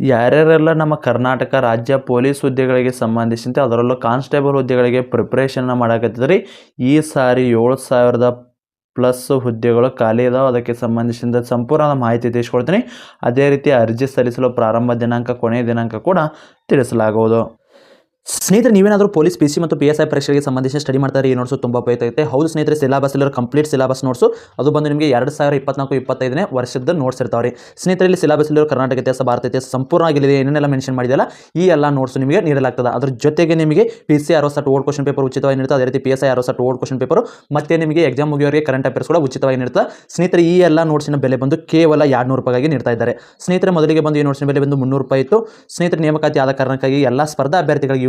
ಯಾರ್ಯಾರೆಲ್ಲ ನಮ್ಮ ಕರ್ನಾಟಕ ರಾಜ್ಯ ಪೊಲೀಸ್ ಹುದ್ದೆಗಳಿಗೆ ಸಂಬಂಧಿಸಿದಂತೆ ಅದರಲ್ಲೂ ಕಾನ್ಸ್ಟೇಬಲ್ ಹುದ್ದೆಗಳಿಗೆ ಪ್ರಿಪ್ರೇಷನ್ನ ಮಾಡಕತ್ತಿದ್ರಿ. ಈ ಸಾರಿ ಏಳು ಸಾವಿರದ ಪ್ಲಸ್ ಹುದ್ದೆಗಳು ಖಾಲಿ ಇದಾವೆ. ಅದಕ್ಕೆ ಸಂಬಂಧಿಸಿದ ಸಂಪೂರ್ಣ ಮಾಹಿತಿ ತಿಳಿಸ್ಕೊಡ್ತೀನಿ. ಅದೇ ರೀತಿ ಅರ್ಜಿ ಸಲ್ಲಿಸಲು ಪ್ರಾರಂಭ ದಿನಾಂಕ, ಕೊನೆಯ ದಿನಾಂಕ ಕೂಡ ತಿಳಿಸಲಾಗುವುದು. ಸ್ನೇಹಿತರೆ, ನೀವೇನಾದರೂ ಪೊಲೀಸ್, ಪಿ ಸಿ ಮತ್ತು ಪಿ ಎಸ್ ಐ ಪರೀಕ್ಷೆಗೆ ಸಂಬಂಧಿಸಿ ಸ್ಟಡಿ ಮಾಡ್ತಾರೆ ಈ ನೋಟ್ಸು ತುಂಬ ಉಪಯುಕ್ತ ಹೌದು ಸ್ನೇಹಿತರೆ ಸಿಲಬಸ್ ಇಲ್ಲರೂ ಕಂಪ್ಲೀಟ್ ಸಿಲಬಸ್ ನೋಟ್ಸು. ಅದು ಬಂದು ನಿಮಗೆ ಎರಡು ಸಾವಿರ ಇಪ್ಪತ್ನಾಲ್ಕು, ಇಪ್ಪತ್ತೈದನೇ ವರ್ಷದ ನೋಟ್ಸ್ ಇರ್ತಾವೆ ರೀ ಸ್ನೇಹಿತರೆ, ಇಲ್ಲಿ ಸಿಲಬಸ್ ಕರ್ನಾಟಕ ಇತಿಹಾಸ, ಭಾರತ ಇತಿಹಾಸ ಇಲ್ಲಿ ಏನೇನೆಲ್ಲ ಮೆನ್ಷನ್ ಮಾಡಿದೆಯಲ್ಲ, ಈ ಎಲ್ಲ ನೋಟ್ಸ್ ನಿಮಗೆ ನೀಡಲಾಗ್ತದೆ. ಅದ್ರ ಜೊತೆಗೆ ನಿಮಗೆ P C R set old question paper ಉಚಿತವಾಗಿ ನೀಡುತ್ತೆ, ಅದೇ ರೀತಿ P S I R set old question paper ಮತ್ತೆ ನಿಮಗೆ ಎಕ್ಸಾಮ್ ಮುಗಿಯೋರಿಗೆ ಕರೆಂಟ್ ಅಫೇರ್ಸ್ ಕೂಡ ಉಚಿತವಾಗಿ ನೀಡುತ್ತೆ, ಸ್ನೇಹಿತರೆ, ಈ ಎಲ್ಲ ನೋಟ್ಸಿನ ಬೆಲೆ ಬಂದು ಕೇವಲ ಎರಡು ನೂರು ರೂಪಾಯಿಗೆ ನೀಡ್ತಾ ಇದ್ದಾರೆ. ಸ್ನೇಹಿತರೆ, ಮೊದಲಿಗೆ ಬಂದು ಈ ನೋಟ್ಸಿನ ಬೆಲೆ ಬಂದು ಮುನ್ನೂರು ರೂಪಾಯಿ ಇತ್ತು. ಸ್ನೇಹಿತರೆ, ನೇಮಕಾತಿ ಆದ ಕಾರಣಕ್ಕಾಗಿ ಎಲ್ಲ ಸ್ಪರ್ಧಾ ಅಭ್ಯರ್ಥಿಗಳಿಗೆ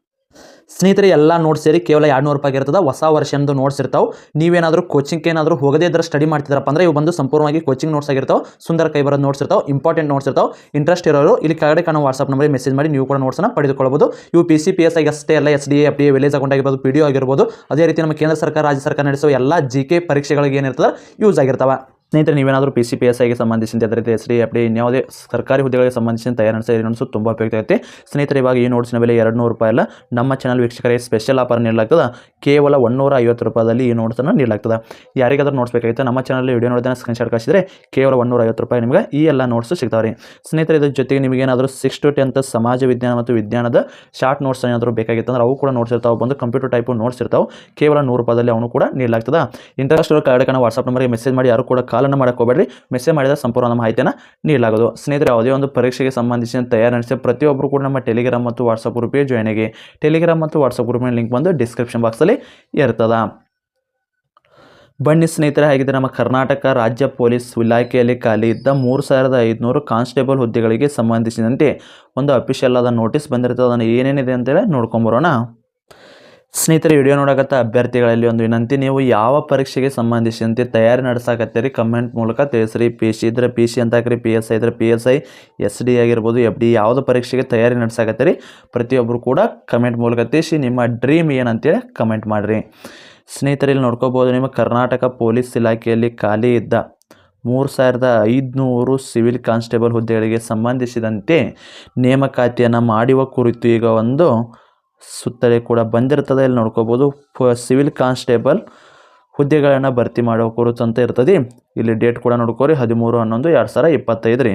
ಸ್ನೇಹಿತರೆ, ಎಲ್ಲ ನೋಟ್ಸ್ ಸೇರಿ ಕೇವಲ ಎರಡು ನೂರು ರೂಪಾಯಿ ಇರ್ತದೆ. ಹೊಸ ವರ್ಷನದು ನೋಟ್ಸ್ ಇರ್ತಾವೆ. ನೀವೇನಾದರೂ ಕೋಚಿಂಗ್ ಏನಾದರೂ ಹೋಗದೇ ಇದ್ರೆ ಸ್ಟಡಿ ಮಾಡ್ತಿದ್ರಪ್ಪ ಅಂದ್ರೆ ಇವು ಬಂದು ಸಂಪೂರ್ಣವಾಗಿ ಕೋಚಿಂಗ್ ನೋಟ್ಸ್ ಆಗಿರ್ತಾವೆ. ಸುಂದರ ಕೈ ಬರೋದು ನೋಟ್ಸ್ ಇರ್ತಾವೆ ಇಂಪಾರ್ಟೆಂಟ್ ನೋಟ್ಸ್ ಇರ್ತಾವೆ. ಇಂಟ್ರೆಸ್ಟ್ ಇರೋರು ಇಲ್ಲಿ ಕೆಳಗಡೆ ಕಾಣೋ ವಾಟ್ಸಪ್ ನಂಬರ್ ಮೆಸೇಜ್ ಮಾಡಿ ನೀವು ಕೂಡ ನೋಟ್ಸ್ನ ಪಡೆದುಕೊಳ್ಳಬಹುದು ಇವು P C P S I ಅಷ್ಟೇ ಎಲ್ಲ S D F D village account ಆಗಿರ್ಬೋದು ಪಿ ಡಿ ಆಗಿರ್ಬೋದು. ಅದೇ ರೀತಿ ನಮ್ಮ ಕೇಂದ್ರ ಸರ್ಕಾರ, ರಾಜ್ಯ ಸರ್ಕಾರ ನಡೆಸುವ ಎಲ್ಲ ಜಿ ಕೆ ಪರೀಕ್ಷೆಗಳಿಗೆ ಏನಿರ್ತದೆ? ಯೂಸ್ ಆಗಿರ್ತಾವೆ. ಸ್ನೇಹಿತರೆ, ನೀವೇನಾದರೂ ಪಿ ಸಿ ಪಿ ಎಸ್ ಐಗೆ ಸಂಬಂಧಿಸಿದಂತೆ ಅದೇ ರೀತಿ ಎಸ್ ಡಿ ಎಫ್ ಡಿ ಇನ್ಯಾವುದೇ ಸರ್ಕಾರಿ ಹುದ್ದೆಗಳಿಗೆ ಸಂಬಂಧಿಸಿದ ತಯಾರು ನಡೆಸಿದ ಈ ನೋಟ್ಸು ತುಂಬ ಉಪಯುಕ್ತ ಆಗುತ್ತೆ. ಸ್ನೇಹಿತರೆ, ಇವಾಗ ಈ ನೋಟ್ಸ್ನ ಬೆಲೆ ಎರಡು ನೂರು ರೂಪಾಯಿ ಅಲ್ಲ, ನಮ್ಮ ಚಾನಲ್ ವೀಕ್ಷಕರಿಗೆ ಸ್ಪೆಷಲ್ ಆಫರ್ ನೀಡಲಾಗ್ತದೆ. ಕೇವಲ ಒನ್ನೂರ ಐವತ್ತು ರೂಪಾಯಿದಲ್ಲಿ ಈ ನೋಟ್ಸನ್ನು ನೀಡಲಾಗ್ತದೆ. ಯಾರಿಗಾದರೂ ನೋಟ್ಸ್ ಬೇಕಾಗಿತ್ತು, ನಮ್ಮ ಚಾನಲ್ ವಿಡಿಯೋ ಸ್ಕ್ರೀನ್ ಸ್ಕ್ರೀನ್ಶಾಟ್ ಕಳಿಸಿದರೆ ಕೇವಲ ಒನ್ನೂರ ಐವತ್ತು ರೂಪಾಯಿ ನಿಮಗೆ ಈ ಎಲ್ಲ ನೋಟ್ಸು ಸಿಗ್ತಾವೆ ರೀ ಸ್ನೇಹಿತರೆ, ಇದ್ರ ಜೊತೆಗೆ ನಿಮಗೇನಾದರೂ ಸಿಕ್ಸ್ ಟು ಟೆಂತ್ ಸಮಾಜ ವಿಜ್ಞಾನ ಮತ್ತು ವಿಜ್ಞಾನದ ಶಾರ್ಟ್ ನೋಟ್ಸ್ ಏನಾದರೂ ಬೇಕಾಗಿತ್ತು ಅಂದರೆ ಅವು ಕೂಡ ನೋಟ್ಸ್ ಇರ್ತಾವೆ. ಬಂದು ಕಂಪ್ಯೂಟರ್ ಟೈಪು ನೋಟ್ಸ್ ಇರ್ತಾವೆ. ಕೇವಲ ನೂರು ರೂಪಾಯಿದಲ್ಲಿ ಅವನು ಕೂಡ ನೀಡಲಾಗ್ತದೆ. ಇಂಟರೆಸ್ಟ್ ಕಾರ್ಡ್ ಕಣ ವಾಟ್ಸಪ್ ನಂಬರ್ಗೆ ಮೆಸೇಜ್ ಮಾಡಿ ಯಾರು ಕೂಡ ಕಾಲನ್ನು ಮಾಡಕ್ಕೆ ಮೆಸೇಜ್ ಮಾಡಿದ ಸಂಪೂರ್ಣ ಮಾಹಿತಿಯನ್ನು ನೀಡಲಾಗೋದು ಸ್ನೇಹಿತರೆ, ಯಾವುದೇ ಒಂದು ಪರೀಕ್ಷೆಗೆ ಸಂಬಂಧಿಸಿದ ತಯಾರು ನಡೆಸಿ ಪ್ರತಿಯೊಬ್ಬರು ಕೂಡ ನಮ್ಮ ಟೆಲಿಗ್ರಾಮ್ ಮತ್ತು ವಾಟ್ಸಪ್ ಗ್ರೂಪಿಗೆ ಜಾಯ್ನ್ ಆಗಿ. ಟೆಲಿಗ್ರಾಮ್ ಮತ್ತು ವಾಟ್ಸಪ್ ಗ್ರೂಪಿನ ಲಿಂಕ್ ಬಂದು ಡಿಸ್ಕ್ರಿಪ್ಷನ್ ಬಾಕ್ಸಲ್ಲಿ ಇರ್ತದೆ. ಬನ್ನಿ ಸ್ನೇಹಿತರೆ ಹಾಗಿದ್ರೆ ನಮ್ಮ ಕರ್ನಾಟಕ ರಾಜ್ಯ ಪೊಲೀಸ್ ಇಲಾಖೆಯಲ್ಲಿ ಖಾಲಿ ಇದ್ದ ಮೂರು ಸಾವಿರದ ಐದುನೂರು ಕಾನ್ಸ್ಟೇಬಲ್ ಹುದ್ದೆಗಳಿಗೆ ಸಂಬಂಧಿಸಿದಂತೆ ಒಂದು ಅಫಿಷಿಯಲ್ ಆದ ನೋಟಿಸ್ ಬಂದಿರ್ತದೆ. ಅದನ್ನು ಏನೇನಿದೆ ಅಂತೇಳಿ ನೋಡ್ಕೊಂಬರೋಣ ಸ್ನೇಹಿತರೆ ವಿಡಿಯೋ ನೋಡಕತ್ತ ಅಭ್ಯರ್ಥಿಗಳಲ್ಲಿ ಒಂದು ವಿನಂತಿ. ನೀವು ಯಾವ ಪರೀಕ್ಷೆಗೆ ಸಂಬಂಧಿಸಿದಂತೆ ತಯಾರಿ ನಡೆಸಾಕತ್ತೀರಿ? ಕಮೆಂಟ್ ಮೂಲಕ ತಿಳಿಸ್ರಿ. ಪಿ ಸಿ ಇದ್ರೆ ಪಿ ಸಿ ಅಂತ ಹಾಕ್ರಿ. ಪಿ ಎಸ್ ಐ ಇದ್ರೆ P S I S D ಆಗಿರ್ಬೋದು ಎಫ್ ಡಿ ಯಾವುದು ಪರೀಕ್ಷೆಗೆ ತಯಾರಿ ನಡೆಸಾಕತ್ತೀರಿ? ಪ್ರತಿಯೊಬ್ಬರು ಕೂಡ ಕಮೆಂಟ್ ಮೂಲಕ ತಿಳಿಸಿ, ನಿಮ್ಮ ಡ್ರೀಮ್ ಏನಂತೇಳಿ ಕಮೆಂಟ್ ಮಾಡಿರಿ. ಸ್ನೇಹಿತರೆ, ಇಲ್ಲಿ ನೋಡ್ಕೋಬೋದು, ನಿಮ್ಮ ಕರ್ನಾಟಕ ಪೊಲೀಸ್ ಇಲಾಖೆಯಲ್ಲಿ ಖಾಲಿ ಇದ್ದ ಮೂರು ಸಾವಿರದ ಐದುನೂರು ಸಿವಿಲ್ ಕಾನ್ಸ್ಟೇಬಲ್ ಹುದ್ದೆಗಳಿಗೆ ಸಂಬಂಧಿಸಿದಂತೆ ನೇಮಕಾತಿಯನ್ನು ಮಾಡುವ ಕುರಿತು ಈಗ ಒಂದು ಸುತ್ತಲೇ ಕೂಡ ಬಂದಿರ್ತದೆ ಇಲ್ಲಿ ನೋಡ್ಕೋಬೋದು. ಸಿವಿಲ್ ಕಾನ್ಸ್ಟೇಬಲ್ ಹುದ್ದೆಗಳನ್ನು ಭರ್ತಿ ಮಾಡೋ ಅಂತ ಇರ್ತದೆ. ಇಲ್ಲಿ ಡೇಟ್ ಕೂಡ ನೋಡ್ಕೋರಿ. ಹದಿಮೂರು, ಹನ್ನೊಂದು, ಎರಡು ಸಾವಿರ ಇಪ್ಪತ್ತೈದು ರೀ.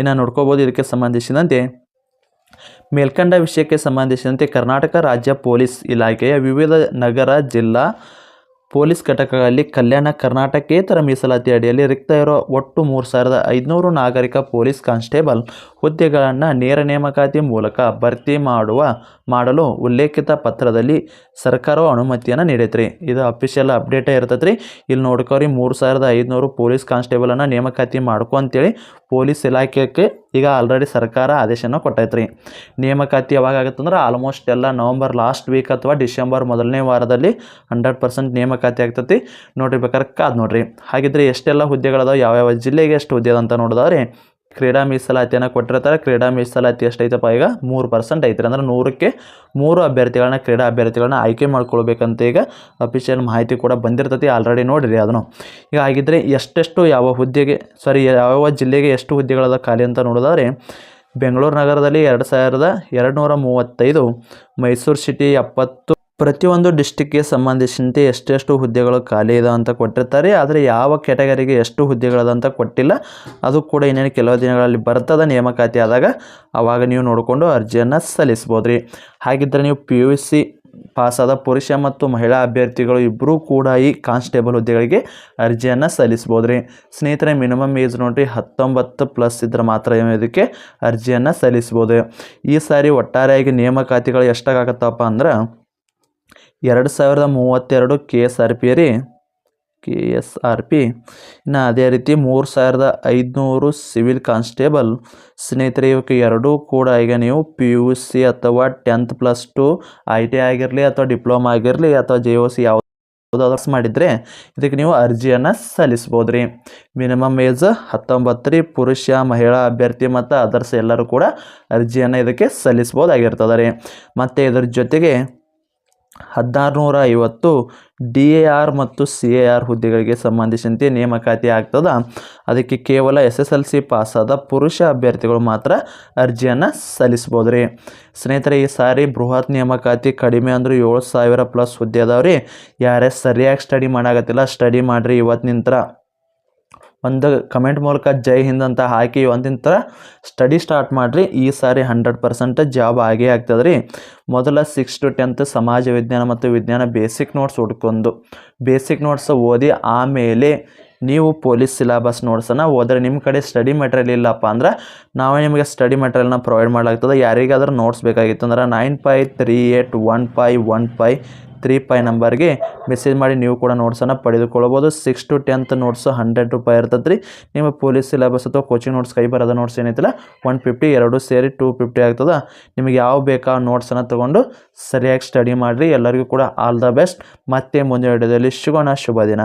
ಇನ್ನು ನೋಡ್ಕೋಬೋದು ಇದಕ್ಕೆ ಸಂಬಂಧಿಸಿದಂತೆ ಮೇಲ್ಕಂಡ ವಿಷಯಕ್ಕೆ ಸಂಬಂಧಿಸಿದಂತೆ ಕರ್ನಾಟಕ ರಾಜ್ಯ ಪೊಲೀಸ್ ಇಲಾಖೆಯ ವಿವಿಧ ನಗರ, ಜಿಲ್ಲಾ ಪೊಲೀಸ್ ಘಟಕಗಳಲ್ಲಿ ಕಲ್ಯಾಣ ಕರ್ನಾಟಕೇತರ ಮೀಸಲಾತಿ ಅಡಿಯಲ್ಲಿ ರಿಕ್ತ ಇರೋ ಒಟ್ಟು ಮೂರು ಸಾವಿರದ ಐದುನೂರು ನಾಗರಿಕ ಪೊಲೀಸ್ ಕಾನ್ಸ್ಟೇಬಲ್ ಹುದ್ದೆಗಳನ್ನು ನೇರ ನೇಮಕಾತಿ ಮೂಲಕ ಭರ್ತಿ ಮಾಡುವ, ಮಾಡಲು ಉಲ್ಲೇಖಿತ ಪತ್ರದಲ್ಲಿ ಸರ್ಕಾರವು ಅನುಮತಿಯನ್ನು ನೀಡೈತೆ ಇದು ಅಫಿಷಿಯಲ್ ಅಪ್ಡೇಟೇ ಇರ್ತೈತೆ ರೀ ಇಲ್ಲಿ ನೋಡ್ಕೋರಿ ಮೂರು ಸಾವಿರದ ಐದುನೂರು ಪೊಲೀಸ್ ಕಾನ್ಸ್ಟೇಬಲನ್ನು ನೇಮಕಾತಿ ಮಾಡ್ಕೊ ಅಂತೇಳಿ ಪೊಲೀಸ್ ಇಲಾಖೆಗೆ ಈಗ ಆಲ್ರೆಡಿ ಸರ್ಕಾರ ಆದೇಶನ ಕೊಟ್ಟೈತ್ರಿ. ನೇಮಕಾತಿ ಯಾವಾಗ ಆಗುತ್ತಂದ್ರೆ ಆಲ್ಮೋಸ್ಟ್ ಎಲ್ಲ ನವಂಬರ್ ಲಾಸ್ಟ್ ವೀಕ್ ಅಥವಾ ಡಿಸೆಂಬರ್ ಮೊದಲನೇ ವಾರದಲ್ಲಿ ಹಂಡ್ರೆಡ್ ಪರ್ಸೆಂಟ್ ನೇಮಕಾತಿ ಆಗ್ತೈತಿ. ನೋಡಿರ್ಬೇಕಾದ್ರೆ ಕಾದು ನೋಡ್ರಿ. ಹಾಗಿದ್ರೆ ಎಷ್ಟೆಲ್ಲ ಹುದ್ದೆಗಳದಾವ, ಯಾವ್ಯಾವ ಜಿಲ್ಲೆಗೆ ಎಷ್ಟು ಹುದ್ದೆ ಅಂತ ನೋಡಿದ್ರೆ ಕ್ರೀಡಾ ಮೀಸಲಾತಿಯನ್ನು ಕೊಟ್ಟಿರ್ತಾರೆ. ಕ್ರೀಡಾ ಮೀಸಲಾತಿ ಎಷ್ಟೈತಪ್ಪ ಈಗ? ಮೂರು ಪರ್ಸೆಂಟ್ ಐತ್ರಿ. ಅಂದ್ರೆ ನೂರಕ್ಕೆ ಮೂರು ಅಭ್ಯರ್ಥಿಗಳನ್ನ, ಕ್ರೀಡಾ ಅಭ್ಯರ್ಥಿಗಳನ್ನ ಆಯ್ಕೆ ಮಾಡ್ಕೊಳ್ಬೇಕಂತ ಈಗ ಅಫಿಷಿಯಲ್ ಮಾಹಿತಿ ಕೂಡ ಬಂದಿರ್ತೈತಿ ಆಲ್ರೆಡಿ ನೋಡಿರಿ ಅದನ್ನು. ಈಗ ಹಾಗಿದ್ರೆ ಎಷ್ಟೆಷ್ಟು ಯಾವ ಹುದ್ದೆಗೆ ಸಾರಿ ಯಾವ ಜಿಲ್ಲೆಗೆ ಎಷ್ಟು ಹುದ್ದೆಗಳದ ಖಾಲಿ ಅಂತ ನೋಡೋದಾದ್ರೆ, ಬೆಂಗಳೂರು ನಗರದಲ್ಲಿ ಎರಡು ಸಾವಿರದ ಎರಡು ನೂರ ಮೂವತ್ತೈದು, ಮೈಸೂರು ಸಿಟಿ ಎಪ್ಪತ್ತು ಪ್ರತಿಯೊಂದು ಡಿಸ್ಟಿಕ್ಗೆ ಸಂಬಂಧಿಸಿದಂತೆ ಎಷ್ಟೆಷ್ಟು ಹುದ್ದೆಗಳು ಖಾಲಿ ಇದೆ ಅಂತ ಕೊಟ್ಟಿರ್ತಾರೆ. ಆದರೆ ಯಾವ ಕ್ಯಾಟಗರಿಗೆ ಎಷ್ಟು ಹುದ್ದೆಗಳದ ಅಂತ ಕೊಟ್ಟಿಲ್ಲ. ಅದು ಕೂಡ ಇನ್ನೇನು ಕೆಲವು ದಿನಗಳಲ್ಲಿ ಬರ್ತದ. ನೇಮಕಾತಿ ಆದಾಗ ಆವಾಗ ನೀವು ನೋಡಿಕೊಂಡು ಅರ್ಜಿಯನ್ನು ಸಲ್ಲಿಸ್ಬೋದು ರೀ ಹಾಗಿದ್ದರೆ ನೀವು ಪಿ ಯು ಸಿ ಪಾಸಾದ ಪುರುಷ ಮತ್ತು ಮಹಿಳಾ ಅಭ್ಯರ್ಥಿಗಳು ಇಬ್ಬರೂ ಕೂಡ ಈ ಕಾನ್ಸ್ಟೇಬಲ್ ಹುದ್ದೆಗಳಿಗೆ ಅರ್ಜಿಯನ್ನು ಸಲ್ಲಿಸ್ಬೋದು ರೀ ಸ್ನೇಹಿತರೆ ಮಿನಿಮಮ್ ಏಜ್ ನೋಡಿರಿ, ಹತ್ತೊಂಬತ್ತು ಪ್ಲಸ್ ಇದ್ರೆ ಮಾತ್ರ ಇದಕ್ಕೆ ಅರ್ಜಿಯನ್ನು ಸಲ್ಲಿಸ್ಬೋದು ಈ ಸಾರಿ ಒಟ್ಟಾರೆಯಾಗಿ ನೇಮಕಾತಿಗಳು ಎಷ್ಟಾಗತ್ತಪ್ಪ ಅಂದ್ರೆ ಎರಡು ಸಾವಿರದ ಮೂವತ್ತೆರಡು ಕೆ ಎಸ್ ಆರ್ ಪಿ ರೀ? ಕೆ ಎಸ್ ಆರ್ ಪಿ ಇನ್ನು ಅದೇ ರೀತಿ ಮೂರು ಸಾವಿರದ ಐದುನೂರು ಸಿವಿಲ್ ಕಾನ್ಸ್ಟೇಬಲ್ ಸ್ನೇಹಿತರೆ ಇವಕ್ಕೆ ಎರಡೂ ಕೂಡ ಈಗ ನೀವು ಪಿ ಯು ಸಿ ಅಥವಾ tenth plus two I T ಆಗಿರಲಿ ಅಥವಾ ಡಿಪ್ಲೊಮಾ ಆಗಿರಲಿ ಅಥವಾ ಜೆ ಒ ಸಿ ಯಾವ ಮಾಡಿದರೆ ಇದಕ್ಕೆ ನೀವು ಅರ್ಜಿಯನ್ನು ಸಲ್ಲಿಸ್ಬೋದು ರೀ ಮಿನಿಮಮ್ ಏಜ್ ಹತ್ತೊಂಬತ್ತು ರೀ ಪುರುಷ, ಮಹಿಳಾ ಅಭ್ಯರ್ಥಿ ಮತ್ತು ಅದರ್ಸ್ ಎಲ್ಲರೂ ಕೂಡ ಅರ್ಜಿಯನ್ನು ಇದಕ್ಕೆ ಸಲ್ಲಿಸ್ಬೋದಾಗಿರ್ತದೆ ರೀ. ಮತ್ತು ಇದರ ಜೊತೆಗೆ ಹದಿನಾರು ನೂರ ಐವತ್ತು ಡಿ ಎ ಆರ್ ಮತ್ತು ಸಿ ಎ ಆರ್ ಹುದ್ದೆಗಳಿಗೆ ಸಂಬಂಧಿಸಿದಂತೆ ನೇಮಕಾತಿ ಆಗ್ತದ. ಅದಕ್ಕೆ ಕೇವಲ ಎಸ್ ಎಸ್ ಎಲ್ ಸಿ ಪಾಸಾದ ಪುರುಷ ಅಭ್ಯರ್ಥಿಗಳು ಮಾತ್ರ ಅರ್ಜಿಯನ್ನು ಸಲ್ಲಿಸ್ಬೋದು ರೀ ಸ್ನೇಹಿತರೆ, ಈ ಸಾರಿ ಬೃಹತ್ ನೇಮಕಾತಿ ಕಡಿಮೆ ಅಂದ್ರೆ ಏಳು ಸಾವಿರ ಪ್ಲಸ್ ಹುದ್ದೆ ಅದಾವೆ ರೀ ಯಾರೇ ಸರಿಯಾಗಿ ಸ್ಟಡಿ ಮಾಡಾಕತ್ತಿಲ್ಲ, ಸ್ಟಡಿ ಮಾಡಿರಿ ಇವತ್ತು ನಿಂತರ ಒಂದು ಕಮೆಂಟ್ ಮೂಲಕ ಜೈ ಹಿಂದ್ ಅಂತ ಹಾಕಿ ಒಂದಿನ ಥರ ಸ್ಟಡಿ ಸ್ಟಾರ್ಟ್ ಮಾಡಿರಿ. ಈ ಸಾರಿ ಹಂಡ್ರೆಡ್ ಪರ್ಸೆಂಟ್ ಜಾಬ್ ಆಗೇ ಆಗ್ತದೆ ರೀ ಮೊದಲ ಸಿಕ್ಸ್ ಟು ಟೆಂತ್ ಸಮಾಜ ವಿಜ್ಞಾನ ಮತ್ತು ವಿಜ್ಞಾನ ಬೇಸಿಕ್ ನೋಟ್ಸ್ ಹುಡ್ಕೊಂಡು ಬೇಸಿಕ್ ನೋಟ್ಸ್ ಓದಿ ಆಮೇಲೆ ನೀವು ಪೊಲೀಸ್ ಸಿಲೆಬಸ್ ನೋಟ್ಸನ್ನು ಹೋದರೆ ನಿಮ್ಮ ಕಡೆ ಸ್ಟಡಿ ಮೆಟೀರಿಯಲ್ ಇಲ್ಲಪ್ಪ ಅಂದ್ರೆ ನಾವೇ ನಿಮಗೆ ಸ್ಟಡಿ ಮೆಟೀರಿಯಲ್ನ ಪ್ರೊವೈಡ್ ಮಾಡಲಾಗ್ತದೆ. ಯಾರಿಗಾದ್ರೂ ನೋಟ್ಸ್ ಬೇಕಾಗಿತ್ತು ಅಂದ್ರೆ nine five three eight one five one five three five ನಂಬರ್ಗೆ ಮೆಸೇಜ್ ಮಾಡಿ ನೀವು ಕೂಡ ನೋಟ್ಸನ್ನು ಪಡೆದುಕೊಳ್ಬೋದು six to tenth notes hundred ರೂಪಾಯಿ ಇರ್ತದೆ ರೀ ನಿಮ್ಮ ಪೊಲೀಸ್ ಸಿಲೆಬಸ್ ಅಥವಾ ಕೋಚಿಂಗ್ ನೋಟ್ಸ್ ಕೈ ಬರೋದ ನೋಟ್ಸ್ ಏನೈತಿಲ್ಲ ಒನ್ ಫಿಫ್ಟಿ ಎರಡು ಸೇರಿ ಟೂ ಫಿಫ್ಟಿ ಆಗ್ತದೆ. ನಿಮಗೆ ಯಾವ ಬೇಕಾ ನೋಟ್ಸನ್ನು ತೊಗೊಂಡು ಸರಿಯಾಗಿ ಸ್ಟಡಿ ಮಾಡಿರಿ. ಎಲ್ಲರಿಗೂ ಕೂಡ ಆಲ್ ದ ಬೆಸ್ಟ್ ಮತ್ತೆ ಮುಂದಿನ ವಿಡಿಯೋದಲ್ಲಿ ಸಿಗೋಣ. ಶುಭ ದಿನ.